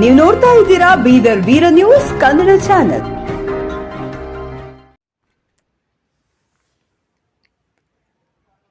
ನೀವು ನೋಡ್ತಾ ಇದ್ದೀರಾ ಬೀದರ್ ವೀರ ನ್ಯೂಸ್ ಕನ್ನಡ ಚಾನೆಲ್.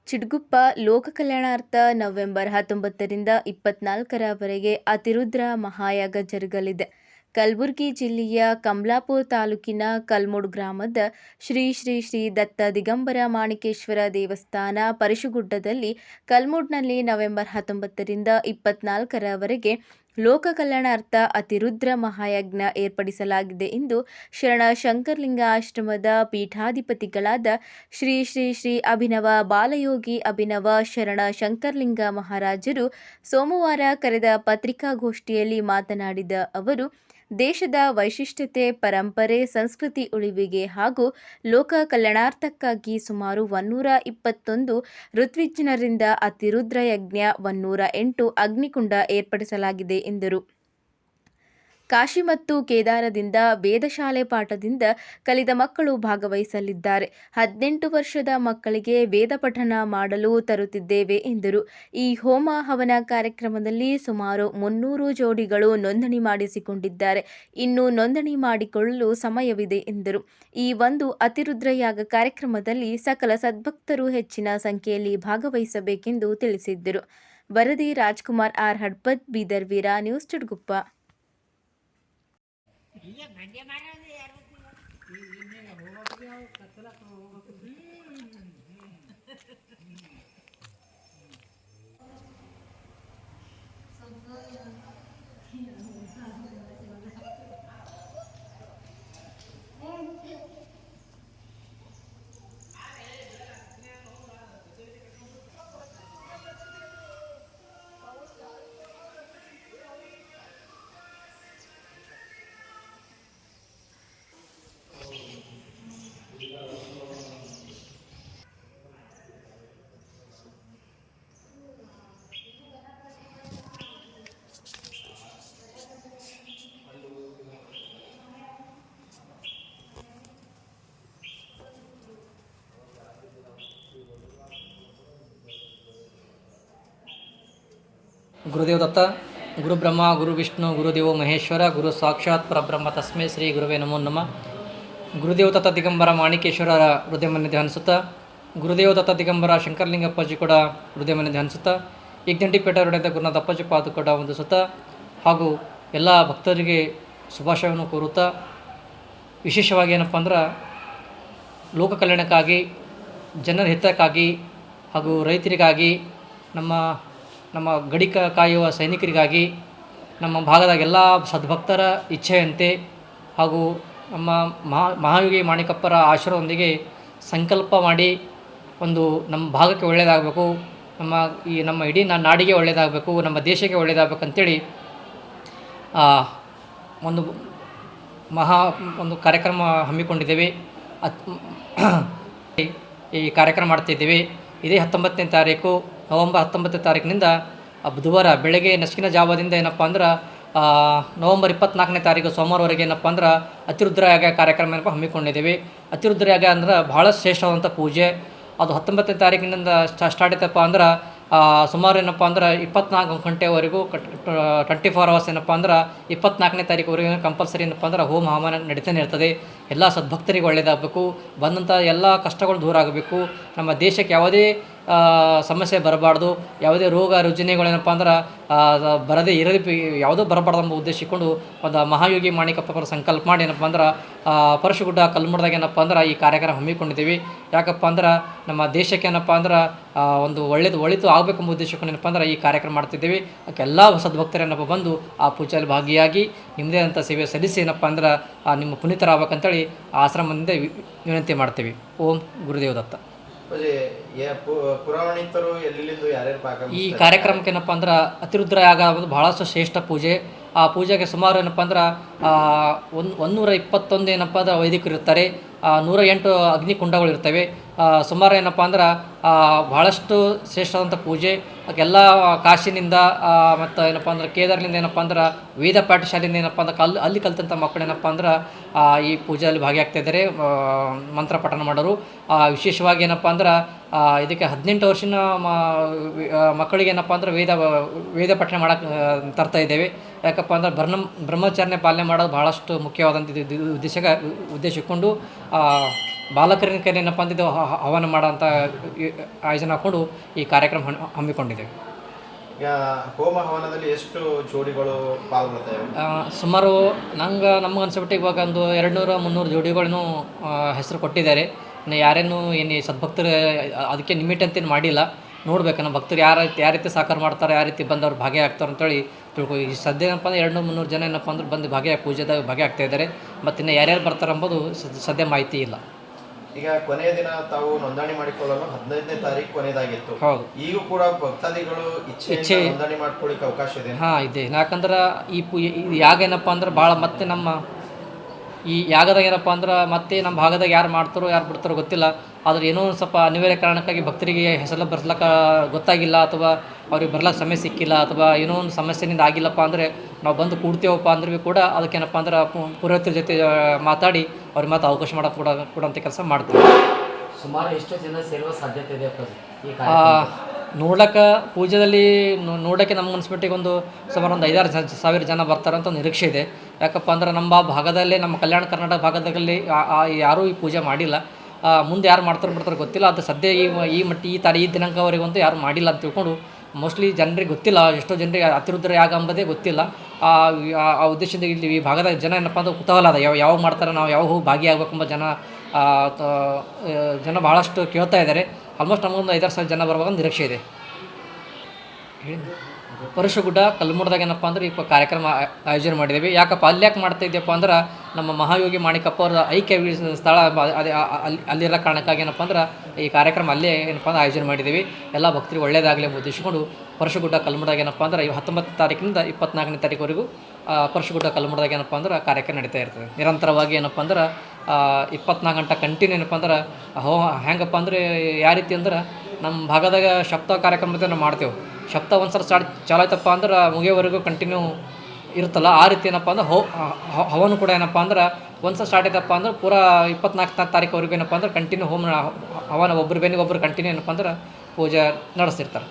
ಚಿಡ್ಗುಪ್ಪ ಲೋಕ ಕಲ್ಯಾಣಾರ್ಥ ನವೆಂಬರ್ ಹತ್ತೊಂಬತ್ತರಿಂದ ಇಪ್ಪತ್ನಾಲ್ಕರವರೆಗೆ ಅತಿರುದ್ರ ಮಹಾಯಾಗ ಜರುಗಲಿದೆ. ಕಲಬುರಗಿ ಜಿಲ್ಲೆಯ ಕಮಲಾಪುರ ತಾಲೂಕಿನ ಕಲ್ಮುಡ್ ಗ್ರಾಮದ ಶ್ರೀ ಶ್ರೀ ಶ್ರೀ ದತ್ತ ದಿಗಂಬರ ಮಾಣಿಕೇಶ್ವರ ದೇವಸ್ಥಾನ ಪರಶುಗುಡ್ಡದಲ್ಲಿ ಕಲ್ಮುಡ್ನಲ್ಲಿ ನವೆಂಬರ್ ಹತ್ತೊಂಬತ್ತರಿಂದ ಇಪ್ಪತ್ನಾಲ್ಕರವರೆಗೆ ಲೋಕ ಕಲ್ಯಾಣಾರ್ಥ ಅತಿರುದ್ರ ಮಹಾಯಜ್ಞ ಏರ್ಪಡಿಸಲಾಗಿದೆ ಎಂದು ಶರಣ ಶಂಕರಲಿಂಗ ಆಶ್ರಮದ ಪೀಠಾಧಿಪತಿಗಳಾದ ಶ್ರೀ ಶ್ರೀ ಶ್ರೀ ಅಭಿನವ ಬಾಲಯೋಗಿ ಅಭಿನವ ಶರಣ ಶಂಕರಲಿಂಗ ಮಹಾರಾಜರು ಸೋಮವಾರ ಕರೆದ ಪತ್ರಿಕಾಗೋಷ್ಠಿಯಲ್ಲಿ ಮಾತನಾಡಿದ ಅವರು ದೇಶದ ವೈಶಿಷ್ಟ್ಯತೆ, ಪರಂಪರೆ, ಸಂಸ್ಕೃತಿ ಉಳಿವಿಗೆ ಹಾಗೂ ಲೋಕ ಕಲ್ಯಾಣಾರ್ಥಕ್ಕಾಗಿ ಸುಮಾರು ಒನ್ನೂರ ಇಪ್ಪತ್ತೊಂದು ಋತ್ವಿಜ್ಞರಿಂದ ಅತಿರುದ್ರಯಜ್ಞ ಒನ್ನೂರ ಎಂಟು ಅಗ್ನಿಕುಂಡ ಏರ್ಪಡಿಸಲಾಗಿದೆ ಎಂದರು. ಕಾಶಿ ಮತ್ತು ಕೇದಾರದಿಂದ ವೇದಶಾಲೆ ಪಾಠದಿಂದ ಕಲಿತ ಮಕ್ಕಳು ಭಾಗವಹಿಸಲಿದ್ದಾರೆ. ಹದಿನೆಂಟು ವರ್ಷದ ಮಕ್ಕಳಿಗೆ ವೇದ ಪಠನ ಮಾಡಲು ತರುತ್ತಿದ್ದೇವೆ ಎಂದರು. ಈ ಹೋಮ ಹವನ ಕಾರ್ಯಕ್ರಮದಲ್ಲಿ ಸುಮಾರು ಮುನ್ನೂರು ಜೋಡಿಗಳು ನೋಂದಣಿ ಮಾಡಿಸಿಕೊಂಡಿದ್ದಾರೆ. ಇನ್ನು ನೋಂದಣಿ ಮಾಡಿಕೊಳ್ಳಲು ಸಮಯವಿದೆ ಎಂದರು. ಈ ಒಂದು ಅತಿರುದ್ರಯಾಗ ಕಾರ್ಯಕ್ರಮದಲ್ಲಿ ಸಕಲ ಸದ್ಭಕ್ತರು ಹೆಚ್ಚಿನ ಸಂಖ್ಯೆಯಲ್ಲಿ ಭಾಗವಹಿಸಬೇಕೆಂದು ತಿಳಿಸಿದ್ದರು. ವರದಿ ರಾಜ್ಕುಮಾರ್ ಆರ್ ಹಡ್ಪತ್ ಬೀದರ್ ವೀರ, ನ್ಯೂಸ್ ಚಿಡ್ಗುಪ್ಪ. ಗುರುದೇವ ದತ್ತ ಗುರು ಬ್ರಹ್ಮ, ಗುರು ವಿಷ್ಣು ಗುರುದೇವ ಮಹೇಶ್ವರ, ಗುರು ಸಾಕ್ಷಾತ್ ಪರಬ್ರಹ್ಮ ತಸ್ಮೇ ಶ್ರೀ ಗುರುವೇ ನಮೋ ನಮ. ಗುರುದೇವ ದತ್ತ ದಿಗಂಬರ ಮಾಣಿಕೇಶ್ವರರ ಮನೆ ಧ್ಯಾನಿಸುತ್ತಾ ಗುರುದೇವ ದತ್ತ ದಿಗಂಬರ ಶಂಕರಲಿಂಗಪ್ಪಾಜಿ ಕೂಡ ಹೃದಯ ಮನೆ ಧ್ಯಾನಿಸುತ್ತಾ ಇಗ್ದಂಟಿಪೇಟ ಹೊಡೆದ ಗುರುನಾಥ ಅಪ್ಪಾಜಿ ಪಾದ ಕೂಡ ವಂದಿಸುತ್ತಾ ಹಾಗೂ ಎಲ್ಲ ಭಕ್ತರಿಗೆ ಶುಭಾಶಯವನ್ನು ಕೋರುತ್ತಾ. ವಿಶೇಷವಾಗಿ ಏನಪ್ಪ ಅಂದ್ರೆ, ಲೋಕ ಕಲ್ಯಾಣಕ್ಕಾಗಿ, ಜನರ ಹಿತಕ್ಕಾಗಿ ಹಾಗೂ ರೈತರಿಗಾಗಿ ನಮ್ಮ ನಮ್ಮ ಗಡಿ ಕಾಯುವ ಸೈನಿಕರಿಗಾಗಿ ನಮ್ಮ ಭಾಗದ ಎಲ್ಲ ಸದ್ಭಕ್ತರ ಇಚ್ಛೆಯಂತೆ ಹಾಗೂ ನಮ್ಮ ಮಹಾ ಮಹಾಯೋಗಿ ಮಾಣಿಕಪ್ಪರ ಆಶೀರ್ವಾದದೊಂದಿಗೆ ಸಂಕಲ್ಪ ಮಾಡಿ ಒಂದು ನಮ್ಮ ಭಾಗಕ್ಕೆ ಒಳ್ಳೆಯದಾಗಬೇಕು, ನಮ್ಮ ಈ ನಮ್ಮ ಇಡೀ ನ, ನಾಡಿಗೆ ಒಳ್ಳೆಯದಾಗಬೇಕು, ನಮ್ಮ ದೇಶಕ್ಕೆ ಒಳ್ಳೆಯದಾಗಬೇಕು ಅಂಥೇಳಿ ಒಂದು ಮಹಾ ಒಂದು ಕಾರ್ಯಕ್ರಮ ಹಮ್ಮಿಕೊಂಡಿದ್ದೇವೆ. ಅತ್ ಈ ಕಾರ್ಯಕ್ರಮ ಮಾಡ್ತಿದ್ದೇವೆ. ಇದೇ ಹತ್ತೊಂಬತ್ತನೇ ತಾರೀಕು. ನವಂಬರ್ ಹತ್ತೊಂಬತ್ತು ತಾರೀಕಿನಿಂದ ಬುಧವಾರ ಬೆಳಗ್ಗೆ ನಸುಕಿನ ಜಾವದಿಂದ ಏನಪ್ಪ ಅಂದ್ರೆ ನವಂಬರ್ ಇಪ್ಪತ್ನಾಲ್ಕನೇ ತಾರೀಕು ಸೋಮವಾರವರೆಗೆ ಏನಪ್ಪ ಅಂದ್ರೆ ಅತಿರುದ್ರಯಾಗ ಕಾರ್ಯಕ್ರಮ ಏನಪ್ಪ ಹಮ್ಮಿಕೊಂಡಿದ್ದೀವಿ. ಅತಿರುದ್ರಯಾಗ ಅಂದ್ರೆ ಭಾಳ ಶ್ರೇಷ್ಠವಾದಂಥ ಪೂಜೆ. ಅದು ಹತ್ತೊಂಬತ್ತನೇ ತಾರೀಕಿನಿಂದ ಸ್ಟಾರ್ಟ್ ಆಯ್ತಪ್ಪ ಅಂದ್ರೆ ಸುಮಾರು ಏನಪ್ಪ ಅಂದ್ರೆ ಇಪ್ಪತ್ನಾಲ್ಕು ಗಂಟೆವರೆಗೂ ಟ್ವೆಂಟಿ ಫೋರ್ ಅವರ್ಸ್ ಏನಪ್ಪ ಅಂದ್ರೆ, ಇಪ್ಪತ್ನಾಲ್ಕನೇ ತಾರೀಕುವರೆಗೂ ಕಂಪಲ್ಸರಿ ಏನಪ್ಪ ಅಂದ್ರೆ ಹೋಮ ಹವಾಮಾನ ನಡೀತಾನೆ ಇರ್ತದೆ. ಎಲ್ಲ ಸದ್ಭಕ್ತರಿಗೆ ಒಳ್ಳೆಯದಾಗಬೇಕು ಬಂದಂಥ ಎಲ್ಲ ಕಷ್ಟಗಳು ದೂರ ಆಗಬೇಕು. ನಮ್ಮ ದೇಶಕ್ಕೆ ಯಾವುದೇ ಸಮಸ್ಯೆ ಬರಬಾರ್ದು. ಯಾವುದೇ ರೋಗ, ರುಜಿನಗಳೇನಪ್ಪ ಅಂದ್ರೆ ಬರದೇ ಇರಲಿ ಯಾವುದೂ ಬರಬಾರ್ದು ಎಂಬ ಉದ್ದೇಶ ಇಕ್ಕೊಂಡು ಒಂದು ಮಹಾಯೋಗಿ ಮಾಣಿಕಪ್ಪರ ಸಂಕಲ್ಪ ಮಾಡಿ ಏನಪ್ಪ ಅಂದ್ರೆ ಪರಶುಗುಡ್ಡ ಕಲ್ಮುಡ್ದಾಗ ಏನಪ್ಪ ಅಂದ್ರೆ ಈ ಕಾರ್ಯಕ್ರಮ ಹಮ್ಮಿಕೊಂಡಿದ್ದೀವಿ. ಯಾಕಪ್ಪ ಅಂದ್ರೆ, ನಮ್ಮ ದೇಶಕ್ಕೆ ಏನಪ್ಪ ಅಂದ್ರೆ ಒಂದು ಒಳ್ಳೇದು ಒಳಿತು ಆಗಬೇಕೆಂಬ ಉದ್ದೇಶಕ್ಕೊಂಡು ಉದ್ದೇಶಕ್ಕೆ ಏನಪ್ಪ ಅಂದ್ರೆ ಈ ಕಾರ್ಯಕ್ರಮ ಮಾಡ್ತಿದ್ದೀವಿ. ಎಲ್ಲ ಸದ್ಭಕ್ತರೇನಪ್ಪ ಬಂದು ಆ ಪೂಜೆಯಲ್ಲಿ ಭಾಗಿಯಾಗಿ ನಿಮ್ಮದೇ ಅಂತ ಸೇವೆ ಸಲ್ಲಿಸಿ ಏನಪ್ಪ ಅಂದ್ರೆ ನಿಮ್ಮ ಪುನೀತರಾಗಬೇಕಂತೇಳಿ ಆಶ್ರಮದಿಂದ ವಿನಂತಿ ಮಾಡ್ತೀವಿ. ಓಂ ಗುರುದೇವ ದತ್ತ ಈ ಕಾರ್ಯಕ್ರಮಕ್ಕೆ ಏನಪ್ಪ ಅಂದ್ರೆ ಅತಿರುದ್ರ ಯಾಗ ಆಗೋದು ಬಹಳಷ್ಟು ಶ್ರೇಷ್ಠ ಪೂಜೆ. ಆ ಪೂಜೆಗೆ ಸುಮಾರು ಏನಪ್ಪ ಅಂದ್ರೆ ಒಂದು ಒಂದೂರ ಇಪ್ಪತ್ತೊಂದು ಏನಪ್ಪ ಅಂದ್ರೆ ವೈದಿಕರು ಇರ್ತಾರೆ. ನೂರ ಎಂಟು ಅಗ್ನಿಕುಂಡಗಳು ಇರ್ತವೆ. ಸುಮಾರು ಏನಪ್ಪ ಅಂದ್ರೆ ಬಹಳಷ್ಟು ಶ್ರೇಷ್ಠವಾದಂಥ ಪೂಜೆ, ಎಲ್ಲ ಕಾಶಿನಿಂದ ಮತ್ತು ಏನಪ್ಪ ಅಂದ್ರೆ, ಕೇದಾರ್ನಿಂದ ಏನಪ್ಪ ಅಂದ್ರೆ ವೇದ ಪಾಠಶಾಲೆಯಿಂದ ಏನಪ್ಪ ಅಂದ್ರೆ ಕಲ್ ಅಲ್ಲಿ ಕಲಿತಂಥ ಮಕ್ಕಳು ಏನಪ್ಪ ಅಂದ್ರೆ ಈ ಪೂಜೆಯಲ್ಲಿ ಭಾಗಿಯಾಗ್ತಾ ಇದ್ದಾರೆ. ಮಂತ್ರ ಪಠಣ ಮಾಡೋರು. ವಿಶೇಷವಾಗಿ ಏನಪ್ಪ ಅಂದ್ರೆ ಇದಕ್ಕೆ ಹದಿನೆಂಟು ವರ್ಷದ ಮಕ್ಕಳಿಗೆ ಏನಪ್ಪ ಅಂದ್ರೆ, ವೇದ ವೇದ ಪಠಣ ಮಾಡಕ್ಕೆ ತರ್ತಾ ಇದ್ದೇವೆ. ಯಾಕಪ್ಪ ಅಂದ್ರೆ ಬ್ರಹ್ಮ ಬ್ರಹ್ಮಚರ್ಯ ಪಾಲನೆ ಮಾಡೋದು ಭಾಳಷ್ಟು ಮುಖ್ಯವಾದಂಥ ಉದ್ದೇಶಕ್ಕೆ ಉದ್ದೇಶ ಇಟ್ಕೊಂಡು ಬಾಲಕರಿನ ಕೈಲಿ ಏನಪ್ಪ ಅಂದಿದ್ದು ಹವನ ಮಾಡೋಂಥ ಆಯೋಜನೆ ಹಾಕ್ಕೊಂಡು ಈ ಕಾರ್ಯಕ್ರಮ ಹಮ್ಮಿಕೊಂಡಿದೆ ಹಮ್ಮಿಕೊಂಡಿದ್ದೇವೆ. ಈಗ ಹೋಮ ಹವನದಲ್ಲಿ ಎಷ್ಟು ಜೋಡಿಗಳು ಪಾಲ್ಗೊಳ್ತವೆ ಸುಮಾರು ನಂಗೆ ನಮ್ಗೆ ಅನ್ಸಿಬಿಟ್ಟು ಇವಾಗ ಒಂದು ಎರಡು ನೂರು ಮುನ್ನೂರು ಜೋಡಿಗಳನ್ನು ಹೆಸರು ಕೊಟ್ಟಿದ್ದಾರೆ. ಯಾರೇನು ಏನು ಸದ್ಭಕ್ತರು ಅದಕ್ಕೆ ಲಿಮಿಟ್ ಅಂತೇನು ಮಾಡಿಲ್ಲ. ನೋಡ್ಬೇಕು ನಮ್ಮ ಭಕ್ತರು ಯಾರ ಯಾವ ರೀತಿ ಸಾಕಾರ ಮಾಡ್ತಾರೆ ಯಾವ ರೀತಿ ಬಂದವ್ರು ಭಾಗಿಯಾಗ್ತಾರೆ ಅಂತೇಳಿ ತಿಳ್ಕೊ ಈ ಸದ್ಯ ಏನಪ್ಪ ಅಂದ್ರೆ ಎರಡು ನೂರು ಮುನ್ನೂರು ಜನ ಏನಪ್ಪ ಅಂದ್ರೆ ಬಂದು ಭಾಗಿಯಾಗಿ ಪೂಜೆದಾಗ ಭಾಗಿಯಾಗ್ತಾ ಇದ್ದಾರೆ ಮತ್ತು ಇನ್ನು ಯಾರ್ಯಾರು ಬರ್ತಾರೆ ಅಂಬೋದು ಸದ್- ಸದ್ಯ ಮಾಹಿತಿ ಇಲ್ಲ. ಈಗ ಕೊನೆಯ ದಿನ ತಾವು ನೋಂದಣಿ ಮಾಡಿಕೊಳ್ಳಲು ಹದಿನೈದನೇ ತಾರೀಕು ಕೊನೆಯದಾಗಿತ್ತು. ಹೌದು. ಈಗ ಕೂಡ ಭಕ್ತಾದಿಗಳು ಇಚ್ಛೆ- ನೋಂದಣಿ ಮಾಡ್ಕೊಳ್ಳಿಕ್ಕೆ ಅವಕಾಶ ಇದೆ. ಹಾಂ ಇದೆ. ಯಾಕಂದ್ರೆ ಈ ಪೂ ಯಾಗ ಏನಪ್ಪ ಅಂದ್ರೆ ಭಾಳ ಮತ್ತೆ ನಮ್ಮ ಈ ಯಾಗದಾಗ ಏನಪ್ಪ ಅಂದ್ರೆ ಮತ್ತೆ ನಮ್ಮ ಭಾಗದಾಗ ಯಾರು ಮಾಡ್ತಾರೋ ಯಾರು ಬಿಡ್ತಾರೋ ಗೊತ್ತಿಲ್ಲ. ಆದ್ರೆ ಏನೋ ಒಂದು ಸ್ವಲ್ಪ ಅನಿವಾರ್ಯ ಕಾರಣಕ್ಕಾಗಿ ಭಕ್ತರಿಗೆ ಹೆಸರು ಬರ್ಸ್ಲಕ್ಕ ಗೊತ್ತಾಗಿಲ್ಲ ಅಥವಾ ಅವ್ರಿಗೆ ಬರ್ಲಕ್ಕೆ ಸಮಯ ಸಿಕ್ಕಿಲ್ಲ ಅಥವಾ ಏನೋ ಒಂದು ಸಮಸ್ಯೆನಿಂದ ಆಗಿಲ್ಲಪ್ಪ ಅಂದರೆ ನಾವು ಬಂದು ಕೂಡ್ತೇವಪ್ಪ ಅಂದ್ರೆ ಭೀ ಕೂಡ ಅದಕ್ಕೇನಪ್ಪ ಅಂದ್ರೆ ಪುರೋಹಿತರ ಜೊತೆ ಮಾತಾಡಿ ಅವ್ರಿಗೆ ಮಾತು ಅವಕಾಶ ಮಾಡೋಕೆ ಕೂಡ ಅಂತ ಕೆಲಸ ಮಾಡ್ತೀವಿ. ಸುಮಾರು ಎಷ್ಟು ಜನ ಸೇರುವ ಸಾಧ್ಯತೆ ಇದೆ ನೋಡಕ್ಕೆ ನೋ- ನೋಡೋಕ್ಕೆ ನಮ್ಗೆ ಮುನ್ಸಿಪಾಲ್ಟಿಗೆ ಒಂದು ಸುಮಾರು ಒಂದು ಐದಾರು ಸಾವಿರ ಜನ ಬರ್ತಾರಂತ ಅಂತ ಒಂದು ನಿರೀಕ್ಷೆ ಇದೆ. ಯಾಕಪ್ಪ ಅಂದ್ರೆ ನಮ್ಮ ಭಾಗದಲ್ಲೇ, ನಮ್ಮ ಕಲ್ಯಾಣ ಕರ್ನಾಟಕ ಭಾಗದಲ್ಲಿ ಯಾರೂ ಈ ಪೂಜೆ ಮಾಡಿಲ್ಲ. ಮುಂದೆ ಯಾರು ಮಾಡ್ತಾರೆ ಬಿಡ್ತಾರೆ ಗೊತ್ತಿಲ್ಲ. ಅದು ಸದ್ಯ ಈ ಈ ಮಟ್ಟ, ಈ ತಾರಿ, ಈ ದಿನಾಂಕವರೆಗಂತೂ ಯಾರು ಮಾಡಿಲ್ಲ ಅಂತ ತಿಳ್ಕೊಂಡು ಮೋಸ್ಟ್ಲಿ ಜನರಿಗೆ ಗೊತ್ತಿಲ್ಲ. ಎಷ್ಟೋ ಜನರಿಗೆ ಅತಿರುದ್ರ ಯಾಗ ಅಂಬದೇ ಗೊತ್ತಿಲ್ಲ. ಆ ಉದ್ದೇಶದಿಂದ ಇಲ್ಲಿ ಈ ಭಾಗದ ಜನ ಏನಪ್ಪ ಅಂದ್ರೆ ಕುತೂಹಲ ಅದ ಯಾವ ಯಾವಾಗ ಮಾಡ್ತಾರೆ, ನಾವು ಯಾವಾಗ ಹೋಗಿ ಭಾಗಿಯಾಗಬೇಕೆಂಬ ಜನ ಜನ ಭಾಳಷ್ಟು ಕೇಳ್ತಾ ಇದ್ದಾರೆ. ಆಲ್ಮೋಸ್ಟ್ ನಮಗೊಂದು ಐದಾರು ಸಾವಿರ ಜನ ಬರುವಾಗ ನಿರೀಕ್ಷೆ ಇದೆ. ಪರಶುಗುಡ್ಡ ಕಲ್ಮುಡ್ದಾಗ ಏನಪ್ಪ ಅಂದ್ರೆ ಈ ಕಾರ್ಯಕ್ರಮ ಆಯೋಜನೆ ಮಾಡಿದ್ದೀವಿ. ಯಾಕಪ್ಪ, ಅಲ್ಲಿ ಯಾಕೆ ಮಾಡ್ತಾ ಇದ್ದೀಯಪ್ಪ ಅಂದ್ರೆ ನಮ್ಮ ಮಹಾಯೋಗಿ ಮಾಣಿಕಪ್ಪ ಅವರ ಐಕ್ಯ ಸ್ಥಳ ಅಲ್ಲಿರೋ ಕಾರಣಕ್ಕಾಗಿ ಏನಪ್ಪ ಅಂದ್ರೆ ಈ ಕಾರ್ಯಕ್ರಮ ಅಲ್ಲೇ ಏನಪ್ಪ ಅಂದ್ರೆ ಆಯೋಜನೆ ಮಾಡಿದ್ದೀವಿ. ಎಲ್ಲ ಭಕ್ತರಿಗೆ ಒಳ್ಳೆಯದಾಗಲಿ ಎಂಬ ಉದ್ದೇಶಿಕೊಂಡು ಪರಶುಗುಡ್ಡ ಕಲ್ಮುಡ್ದಾಗ ಏನಪ್ಪ ಅಂದ್ರೆ ಈ ಹತ್ತೊಂಬತ್ತು ತಾರೀಕಿನಿಂದ ಇಪ್ಪತ್ನಾಲ್ಕನೇ ತಾರೀಕುವರೆಗೂ ಪರಶುಗುಡ್ಡ ಕಲ್ಮುಡ್ದಾಗ ಏನಪ್ಪ ಅಂದ್ರೆ ಕಾರ್ಯಕ್ರಮ ನಡೀತಾ ಇರ್ತದೆ. ನಿರಂತರವಾಗಿ ಏನಪ್ಪ ಅಂದ್ರೆ ಇಪ್ಪತ್ನಾಲ್ಕು ಗಂಟೆ ಕಂಟಿನ್ಯೂ ಏನಪ್ಪ ಅಂದ್ರೆ ಹೋ ಹೆಂಗಪ್ಪ ಅಂದರೆ ಯಾವ ರೀತಿ ಅಂದ್ರೆ ನಮ್ಮ ಭಾಗದಾಗ ಶಬ್ದ ಕಾರ್ಯಕ್ರಮದ ನಾವು ಮಾಡ್ತೇವೆ. ಸಪ್ತಾಹ ಒಂದು ಸಲ ಸ್ಟಾರ್ಟ್ ಚಾಲು ಆಯ್ತಪ್ಪ ಅಂದ್ರೆ ಮುಗಿಯೋವರೆಗೂ ಕಂಟಿನ್ಯೂ ಇರುತ್ತಲ್ಲ. ಆ ರೀತಿ ಏನಪ್ಪ ಅಂದ್ರೆ ಹ- ಹವನು ಕೂಡ ಏನಪ್ಪ ಅಂದ್ರೆ ಒಂದು ಸಲ ಸ್ಟಾರ್ಟ್ ಆಯ್ತಪ್ಪ ಅಂದ್ರೆ ಪೂರಾ ಇಪ್ಪತ್ನಾಲ್ಕು ತಾರೀಕುವರೆಗೂ ಏನಪ್ಪ ಅಂದ್ರೆ ಕಂಟಿನ್ಯೂ ಹೋಮ್ ಹವನ ಒಬ್ಬರು ಬೇನಿಗೆ ಒಬ್ಬರು ಕಂಟಿನ್ಯೂ ಏನಪ್ಪ ಅಂದ್ರೆ ಪೂಜೆ ನಡೆಸ್ತಿರ್ತಾರೆ.